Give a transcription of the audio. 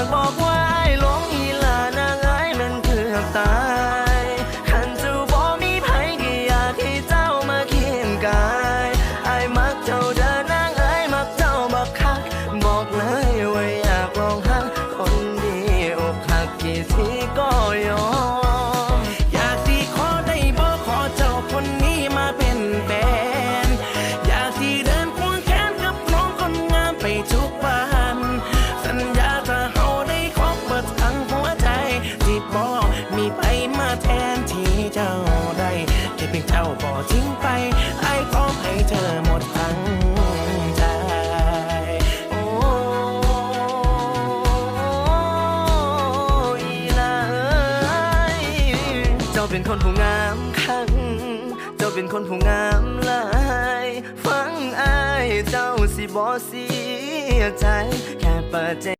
ากบอกว่าไอ้หลงอีลานางไอ้ายมันเกือบตายขันเจ้าบ่มีไผก็อยากให้เจ้ามาเคียงกายไอ้มักเจ้าเดินนางไอ้ายมักเจ้าบักคักบอกเลยว่าอยากลองหักคนดีอกหักกี่ที แทนที่เจ้าได้แค่เพียงเจ้าบ่ทิ้งไปไอ้ขอให้เธอหมดทั้งใจโอ้อีลาเอ้ยเจ้าเป็นคนผู้งามคักเจ้าเป็นคนผู้งามหลายฟังอายเจ้าสิบ่เสียใจแค่เปิดใจ